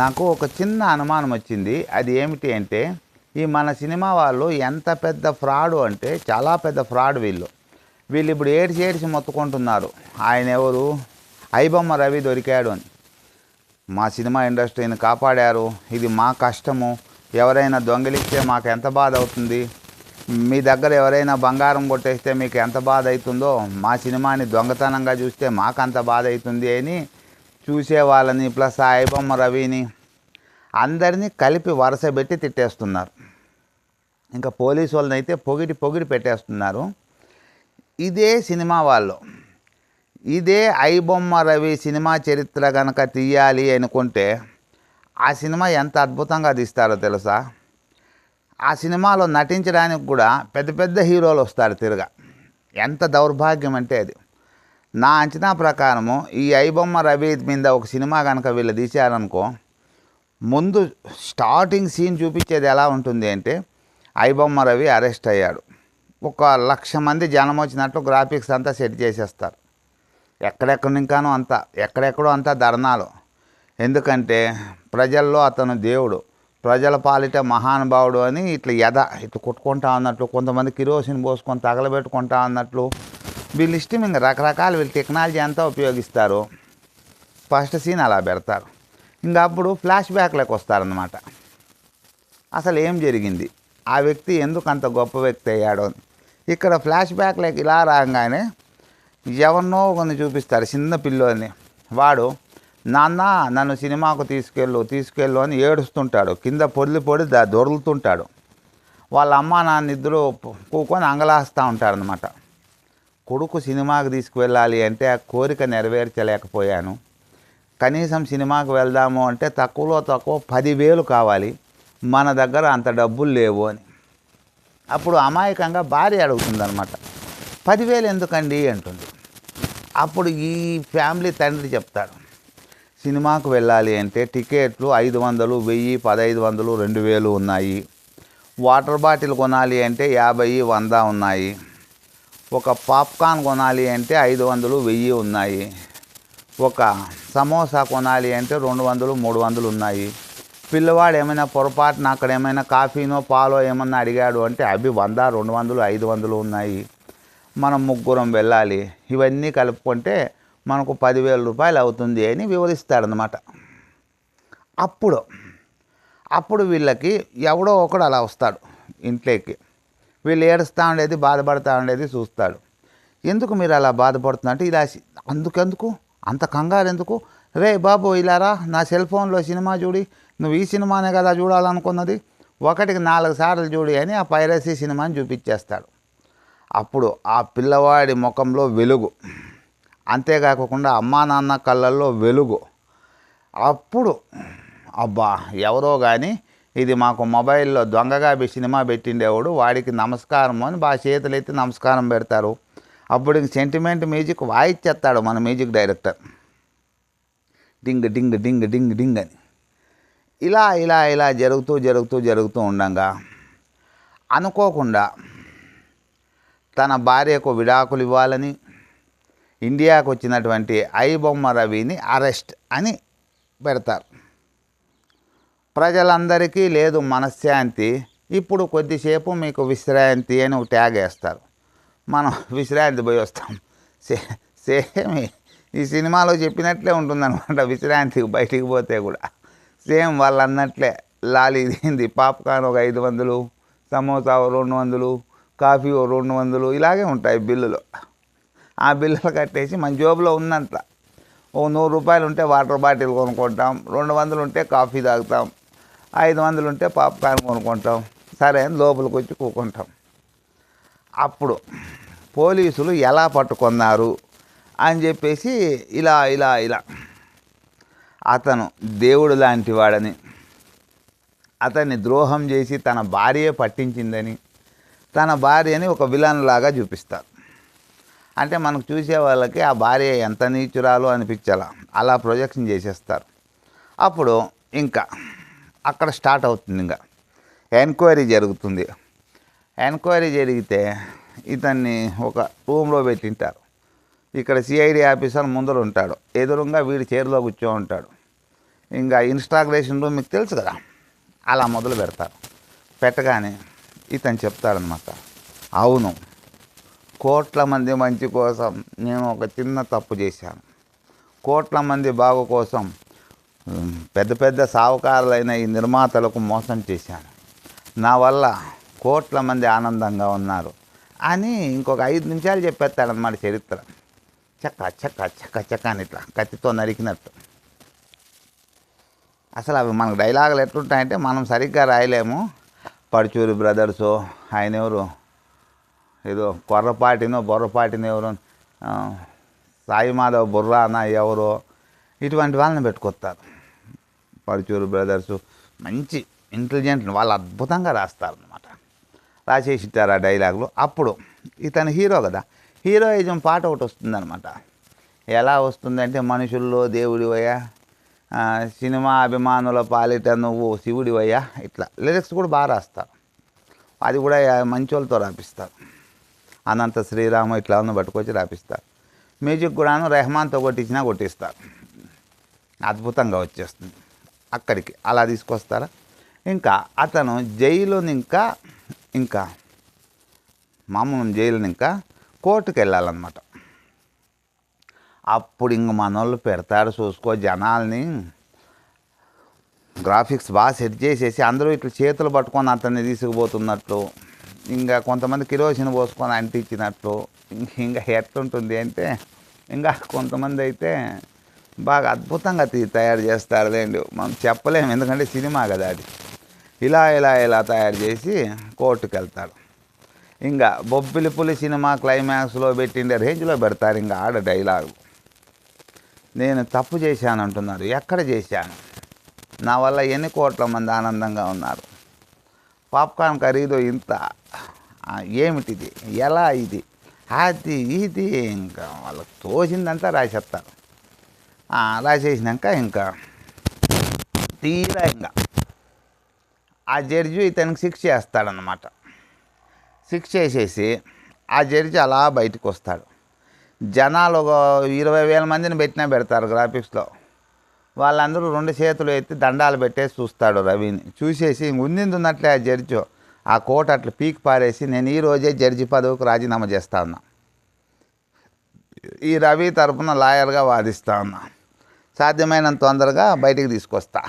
నాకు ఒక చిన్న అనుమానం వచ్చింది. అది ఏమిటి అంటే ఈ మన సినిమా వాళ్ళు ఎంత పెద్ద ఫ్రాడ్ అంటే చాలా పెద్ద ఫ్రాడ్ వీళ్ళు. వీళ్ళు ఇప్పుడు ఏడ్చి ఏడ్చి మొత్తుకుంటున్నారు. ఆయన ఎవరు? ఐబొమ్మ రవి దొరికాడు అని. మా సినిమా ఇండస్ట్రీని కాపాడారు. ఇది మా కష్టము. ఎవరైనా దొంగిలిస్తే మాకు ఎంత బాధ అవుతుంది? మీ దగ్గర ఎవరైనా బంగారం కొట్టేస్తే మీకు ఎంత బాధ అవుతుందో మా సినిమాని దొంగతనంగా చూస్తే మాకు అంత బాధ అవుతుంది అని చూసే వాళ్ళని ప్లస్ ఆ రవిని అందరినీ కలిపి వరుస పెట్టి తిట్టేస్తున్నారు. ఇంకా పోలీసు వాళ్ళని అయితే పొగిడి పొగిడి పెట్టేస్తున్నారు. ఇదే సినిమా వాళ్ళు. ఇదే ఐబొమ్మ రవి సినిమా చరిత్ర కనుక తీయాలి అనుకుంటే ఆ సినిమా ఎంత అద్భుతంగా తీస్తారో తెలుసా? ఆ సినిమాలో నటించడానికి కూడా పెద్ద పెద్ద హీరోలు వస్తారు తిరగా. ఎంత దౌర్భాగ్యం అంటే అది. నా అంచనా ప్రకారము ఈ ఐబొమ్మ రవి మీద ఒక సినిమా కనుక వీళ్ళు తీశారనుకో ముందు స్టార్టింగ్ సీన్ చూపించేది ఎలా ఉంటుంది అంటే ఐబొమ్మ రవి అరెస్ట్ అయ్యాడు. ఒక లక్ష మంది జనం వచ్చినట్లు గ్రాఫిక్స్ అంతా సెట్ చేసేస్తారు. ఎక్కడెక్కడ ఇంకానో అంతా ఎక్కడెక్కడో అంతా ధర్నాలు. ఎందుకంటే ప్రజల్లో అతను దేవుడు. ప్రజల పాలిట మహానుభావుడు అని ఇట్లా ఎద ఇట్లా కొట్టుకుంటా ఉన్నట్లు కొంతమంది కిరోసిన్ పోసుకొని తగలబెట్టుకుంటా ఉన్నట్లు వీళ్ళు ఇష్టం ఇంకా రకరకాల వీళ్ళు టెక్నాలజీ అంతా ఉపయోగిస్తారు. ఫస్ట్ సీన్ అలా పెడతారు. ఇంకా అప్పుడు ఫ్లాష్ బ్యాక్లోకి వస్తారనమాట అసలు ఏం జరిగింది? ఆ వ్యక్తి ఎందుకు అంత గొప్ప వ్యక్తి అయ్యాడో? ఇక్కడ ఫ్లాష్ బ్యాక్లోకి ఇలా రాగానే ఎవరినో కొన్ని చూపిస్తారు చిన్న పిల్లోని. వాడు నాన్న నన్ను సినిమాకు తీసుకెళ్ళు తీసుకెళ్ళు అని ఏడుస్తుంటాడు. కింద పొడిలి పొడి దొరులుతుంటాడు. వాళ్ళ అమ్మ నాన్న ఇద్దరు కూకొని అంగలాస్తూ ఉంటారనమాట కొడుకు సినిమాకి తీసుకువెళ్ళాలి అంటే ఆ కోరిక నెరవేర్చలేకపోయాను. కనీసం సినిమాకి వెళ్దాము అంటే తక్కువలో తక్కువ పదివేలు కావాలి. మన దగ్గర అంత డబ్బులు లేవు అని. అప్పుడు అమాయకంగా భార్య అడుగుతుందనమాట పదివేలు ఎందుకండి అంటుంది. అప్పుడు ఈ ఫ్యామిలీ తండ్రి చెప్తాడు. సినిమాకు వెళ్ళాలి అంటే టికెట్లు ఐదు వందలు వెయ్యి పదహైదు వందలు రెండు వేలు ఉన్నాయి. వాటర్ బాటిల్ కొనాలి అంటే యాభై వంద ఉన్నాయి. ఒక పాప్కార్న్ కొనాలి అంటే ఐదు వందలు వెయ్యి ఉన్నాయి. ఒక సమోసా కొనాలి అంటే రెండు వందలు మూడు వందలు ఉన్నాయి. పిల్లవాడు ఏమైనా పొరపాటున అక్కడ ఏమైనా కాఫీనో పాలో ఏమన్నా అడిగాడు అంటే అవి వంద రెండు వందలు ఐదు వందలు ఉన్నాయి. మనం ముగ్గురం వెళ్ళాలి. ఇవన్నీ కలుపుకుంటే మనకు పదివేల రూపాయలు అవుతుంది అని వివరిస్తాడనమాట అప్పుడు అప్పుడు వీళ్ళకి ఎవడో ఒకడు అలా వస్తాడు ఇంట్లోకి. వీళ్ళు ఏడుస్తూ ఉండేది బాధపడుతూ ఉండేది చూస్తాడు. ఎందుకు మీరు అలా బాధపడుతుందంటే ఇలా అందుకెందుకు? అంత కంగారు ఎందుకు? రే బాబు ఇలారా నా సెల్ ఫోన్లో సినిమా చూడి నువ్వు ఈ సినిమానే కదా చూడాలనుకున్నది? ఒకటికి నాలుగు సార్లు చూడి అని ఆ పైరసీ సినిమాని చూపించేస్తాడు. అప్పుడు ఆ పిల్లవాడి ముఖంలో వెలుగు. అంతేకాకుండా అమ్మా నాన్న కళ్ళల్లో వెలుగు. అప్పుడు అబ్బా ఎవరో కానీ ఇది మాకు మొబైల్లో దొంగగా సినిమా పెట్టిండేవాడు వాడికి నమస్కారం అని బాగా చేతులు ఎత్తి నమస్కారం పెడతారు. అప్పుడు ఇంక సెంటిమెంట్ మ్యూజిక్ వాయిచ్చేస్తాడు మన మ్యూజిక్ డైరెక్టర్ డింగ్ డింగ్ డింగ్ డింగ్ డింగ్ అని. ఇలా ఇలా ఇలా జరుగుతూ జరుగుతూ జరుగుతూ ఉండంగా అనుకోకుండా తన భార్యకు విడాకులు ఇవ్వాలని ఇండియాకు వచ్చినటువంటి ఐబొమ్మ రవిని అరెస్ట్ అని పెడతారు. ప్రజలందరికీ లేదు మనశ్శాంతి. ఇప్పుడు కొద్దిసేపు మీకు విశ్రాంతి అని ఒక ట్యాగ్ వేస్తారు. మనం విశ్రాంతి పోయి వస్తాం. సే సేమ్ ఈ- సినిమాలో చెప్పినట్లే ఉంటుందన్నమాట విశ్రాంతికి బయటికి పోతే కూడా. సేమ్ వాళ్ళు అన్నట్లే లాలి దీంది పాప్కార్న్ ఒక ఐదు వందలు సమోసా ఓ రెండు వందలు కాఫీ ఓ రెండు వందలు ఇలాగే ఉంటాయి బిల్లులు. ఆ బిల్లులు కట్టేసి మన జోబులో ఉన్నంత. ఓ నూరు రూపాయలు ఉంటే వాటర్ బాటిల్ కొనుక్కుంటాం రెండు వందలు ఉంటే కాఫీ తాగుతాం. ఐదు వందలు ఉంటే పాప్కార్న్ కొనుక్కుంటాం. సరే అని లోపలికి వచ్చి కూకుంటాం. అప్పుడు పోలీసులు ఎలా పట్టుకున్నారు అని చెప్పేసి ఇలా ఇలా ఇలా. అతను దేవుడు లాంటి వాడని అతన్ని ద్రోహం చేసి తన భార్యే పట్టించిందని తన భార్యని ఒక విలన్ లాగా చూపిస్తారు. అంటే మనకు చూసే వాళ్ళకి ఆ భార్య ఎంత నీచురాలో అనిపించాల? అలా ప్రొజెక్షన్ చేసేస్తారు. అప్పుడు ఇంకా అక్కడ స్టార్ట్ అవుతుంది ఇంకా. ఎంక్వైరీ జరుగుతుంది. ఎంక్వైరీ జరిగితే ఇతన్ని ఒక రూమ్లో పెట్టింటారు ఇక్కడ సిఐడి ఆఫీసర్ ముందర ఉంటాడు. ఎదురుగా వీడి చైర్లో కూర్చో ఉంటాడు. ఇంకా ఇన్స్టాగ్రేషన్ రూమ్ మీకు తెలుసు కదా? అలా మొదలు పెడతారు. పెట్టగానే ఇతను చెప్తాడనమాట అవును కోట్ల మంది మంచి కోసం నేను ఒక చిన్న తప్పు చేశాను. కోట్ల మంది బాగు కోసం పెద్ద పెద్ద సావుకారులైన ఈ నిర్మాతలకు మోసం చేశాను నా వల్ల కోట్ల మంది ఆనందంగా ఉన్నారు అని ఇంకొక ఐదు నిమిషాలు చెప్పేస్తాడనమాట చరిత్ర. చక్క చక్క చక్క చక్క అని ఇట్లా కత్తితో నరికినట్టు. అసలు అవి మనకు డైలాగులు ఎట్లుంటాయంటే మనం సరిగ్గా రాయలేము. పడుచూరి బ్రదర్సు ఆయన ఎవరు? ఏదో కొర్రపాటినో బొర్రపాటినో ఎవరు? సాయిమాధవ్ సాయి మాధవ్ బుర్రానా ఎవరో? ఇటువంటి వాళ్ళని పెట్టుకొస్తారు పరుచూరు బ్రదర్స్ మంచి ఇంటెలిజెంట్ వాళ్ళు అద్భుతంగా రాస్తారు అనమాట రాసేసిట్టారు ఆ డైలాగులు. అప్పుడు ఇతను హీరో కదా. హీరోయిజం పాట ఒకటి వస్తుందన్నమాట. ఎలా వస్తుందంటే మనుషుల్లో దేవుడివయ్యా సినిమా అభిమానుల పాలిట నువ్వు శివుడివయ్యా ఇట్లా. లిరిక్స్ కూడా బాగా రాస్తారు. అది కూడా మంచోళ్ళతో రాపిస్తారు. అనంత శ్రీరామ ఇట్లా ఉన్న పట్టుకొచ్చి రాపిస్తారు. మ్యూజిక్ కూడాను రెహమాన్తో కొట్టించినా కొట్టిస్తారు. అద్భుతంగా వచ్చేస్తుంది. అక్కడికి. అలా తీసుకొస్తారా? ఇంకా అతను జైలుని ఇంకా ఇంకా మామూలు జైలుని ఇంకా కోర్టుకు వెళ్ళాలన్నమాట అప్పుడు ఇంక మనోళ్ళు పెడతారు చూసుకో జనాల్ని. గ్రాఫిక్స్ బాగా సెట్ చేసేసి అందరూ ఇట్లా చేతులు పట్టుకొని అతన్ని తీసుకుపోతున్నట్లు ఇంకా కొంతమంది కిరోసిన్ పోసుకొని అంటించినట్లు ఇంక ఇంకా ఎట్లుంటుంది అంటే ఇంకా కొంతమంది అయితే బాగా అద్భుతంగా తయారు తయారు చేస్తారులేండి. మనం చెప్పలేము ఎందుకంటే సినిమా కదా అది. ఇలా ఇలా ఇలా తయారు చేసి కోర్టుకు వెళ్తాడు ఇంకా బొబ్బిలి పులి సినిమా క్లైమాక్స్లో పెట్టిండే రేంజ్లో పెడతారు ఇంకా ఆడ డైలాగు. నేను తప్పు చేశాను అంటున్నారు ఎక్కడ చేశాను? నా వల్ల ఎన్ని కోట్ల మంది ఆనందంగా ఉన్నారు? పాప్కార్న్ ఖరీదు ఇంత ఏమిటిది? ఎలా ఇది? అది ఇది ఇంకా వాళ్ళకి తోచిందంతా రాసేస్తారు. అలా చేసినాక ఇంకా తీరా ఇంకా. ఆ జడ్జి ఇతనికి శిక్ష చేస్తాడనమాట శిక్ష చేసేసి ఆ జడ్జి అలా బయటకు వస్తాడు జనాలు ఒక ఇరవై వేల మందిని పెట్టినా పెడతారు గ్రాఫిక్స్లో. వాళ్ళందరూ రెండు చేతులు ఎత్తి దండాలు పెట్టేసి చూస్తాడు రవిని. చూసేసి ఉందింది ఉన్నట్లే ఆ జడ్జి. ఆ కోట అట్లా పీక్ పారేసి నేను ఈ రోజే జడ్జి పదవికి రాజీనామా చేస్తా ఉన్నా ఈ రవి తరపున లాయర్గా వాదిస్తా ఉన్నా సాధ్యమైనంత తొందరగా బయటికి తీసుకొస్తా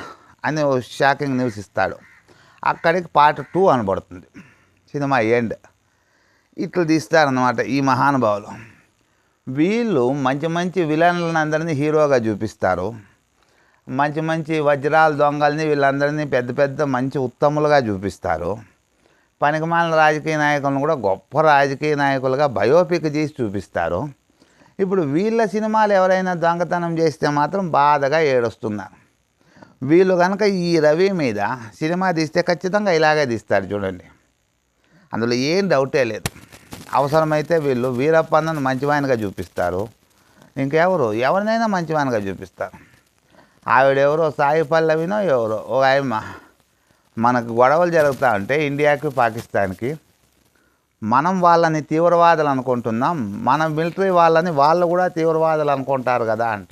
అని ఓ షాకింగ్ న్యూస్ ఇస్తాడు. అక్కడికి పార్ట్ టూ అనబడుతుంది. Cinema end. ఇట్లా తీస్తారన్నమాట ఈ మహానుభావులు. వీళ్ళు మంచి మంచి విలన్లను అందరినీ హీరోగా చూపిస్తారు. మంచి మంచి వజ్రాల దొంగల్ని వీళ్ళందరినీ పెద్ద పెద్ద మంచి ఉత్తములుగా చూపిస్తారు. పనికిమాలిన రాజకీయ నాయకులను కూడా గొప్ప రాజకీయ నాయకులుగా బయోపిక్ చేసి చూపిస్తారు. ఇప్పుడు వీళ్ళ సినిమాలు ఎవరైనా దొంగతనం చేస్తే మాత్రం బాధగా ఏడుస్తున్నారు. వీళ్ళు కనుక ఈ రవి మీద సినిమా తీస్తే ఖచ్చితంగా ఇలాగే తీస్తారు చూడండి. అందులో ఏం డౌటే లేదు. అవసరమైతే వీళ్ళు వీరప్పన్నను మంచివాయనగా చూపిస్తారు. ఇంకెవరు? ఎవరినైనా మంచివాయనగా చూపిస్తారు. ఆవిడెవరో? సాయి పల్లవినో? ఎవరో? ఒక ఆయమ్మ మనకు గొడవలు జరుగుతూ ఉంటే ఇండియాకి పాకిస్తాన్కి మనం వాళ్ళని తీవ్రవాదులు అనుకుంటున్నాం మన మిలిటరీ వాళ్ళని వాళ్ళు కూడా తీవ్రవాదులు అనుకుంటారు కదా అంట.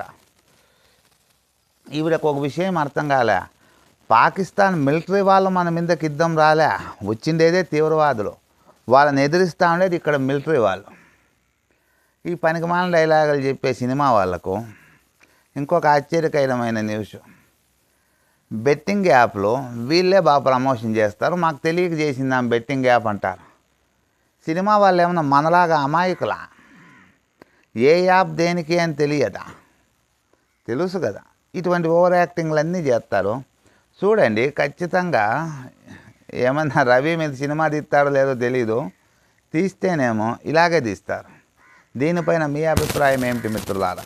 ఈవిడకు ఒక విషయం అర్థం కాలే. పాకిస్తాన్ మిలిటరీ వాళ్ళు మన మీదకి యుద్ధం రాలే. వచ్చిండేదే తీవ్రవాదులు. వాళ్ళని ఎదిరిస్తా ఉండేది ఇక్కడ మిలిటరీ వాళ్ళు. ఈ పనికిమాల డైలాగులు చెప్పే సినిమా వాళ్ళకు ఇంకొక ఆశ్చర్యకరమైన న్యూస్. బెట్టింగ్ యాప్లో వీళ్ళే బాగా ప్రమోషన్ చేస్తారు. మాకు తెలియక చేసిందాం బెట్టింగ్ యాప్ అంటారు. సినిమా వాళ్ళు ఏమన్నా మనలాగా అమాయకులా? ఏ యాప్ దేనికి అని తెలియదా? తెలుసు కదా. ఇటువంటి ఓవర్ యాక్టింగ్లన్నీ చేస్తారు. చూడండి ఖచ్చితంగా ఏమన్నా రవి మీద సినిమా తీస్తారో లేదో తెలీదు. తీస్తేనేమో ఇలాగే తీస్తారు. దీనిపైన మీ అభిప్రాయం ఏమిటి మిత్రులారా?